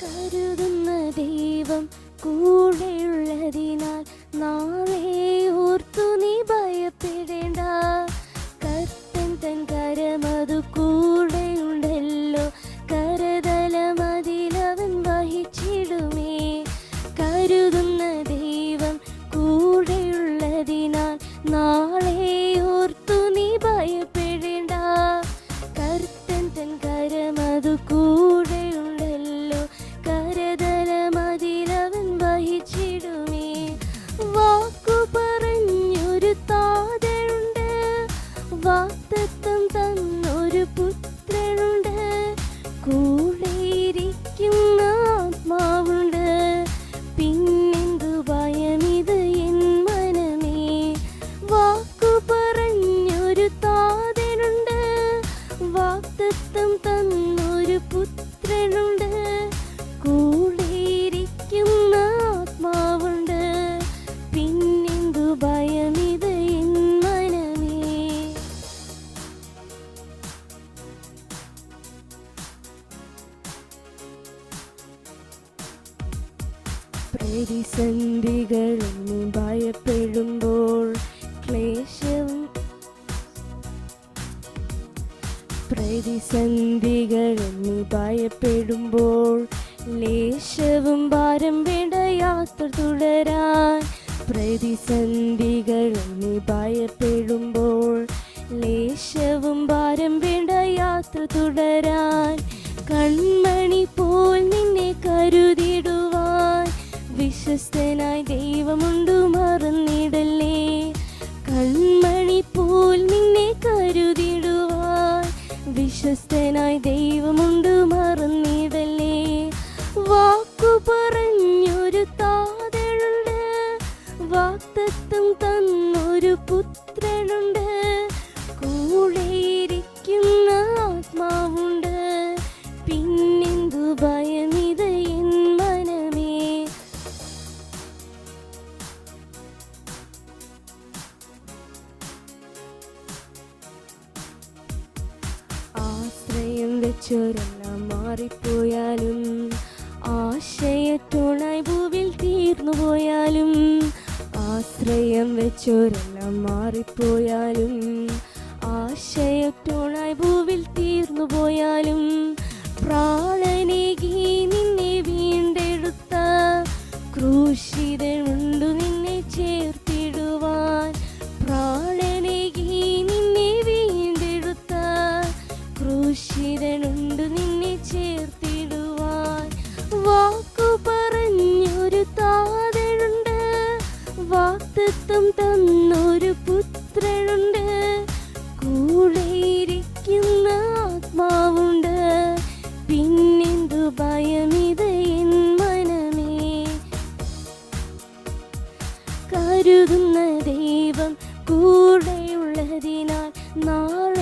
കരുതുന്ന ദൈവം കൂടെയുള്ളതിനാൽ നാളെ വാക്തത്വം പ്രതിസന്ധികളെന്ന് ഭയപ്പെടുമ്പോൾ ക്ലേശം. പ്രതിസന്ധികൾ ഭയപ്പെടുമ്പോൾ ലേശവും ഭാരം വേണ്ട യാത്ര തുടരാൻ. പ്രതിസന്ധികൾ ഭയപ്പെടുമ്പോൾ ലേശവും ഭാരം വേണ്ട യാത്ര തുടരാൻ. വാക്തത്വം തന്നൊരു പുത്രനുണ്ട്. കൂടെയിരിക്കുന്ന ആത്മാവുണ്ട്. പിന്നെന്തു ഭയമിത് എൻ മനമേ? ആശ്രയം വെച്ചോരെല്ലാം മാറിപ്പോയാലും ആശയത്തോണായി ഭൂവിൽ തീർന്നു പോയാലും ആശ്രയം വെച്ചോരെല്ലാം മാറിപ്പോയാലും ആശയത്തോണായി ഭൂവിൽ തീർന്നു പോയാലും പ്രാണനേകി നിന്നെ വീണ്ടെടുത്ത ക്രൂശിതനുണ്ടു നിന്നെ ചേർത്ത് പെരുകുന്ന ദൈവം കൂടെയുള്ളതിനാൽ നാളെ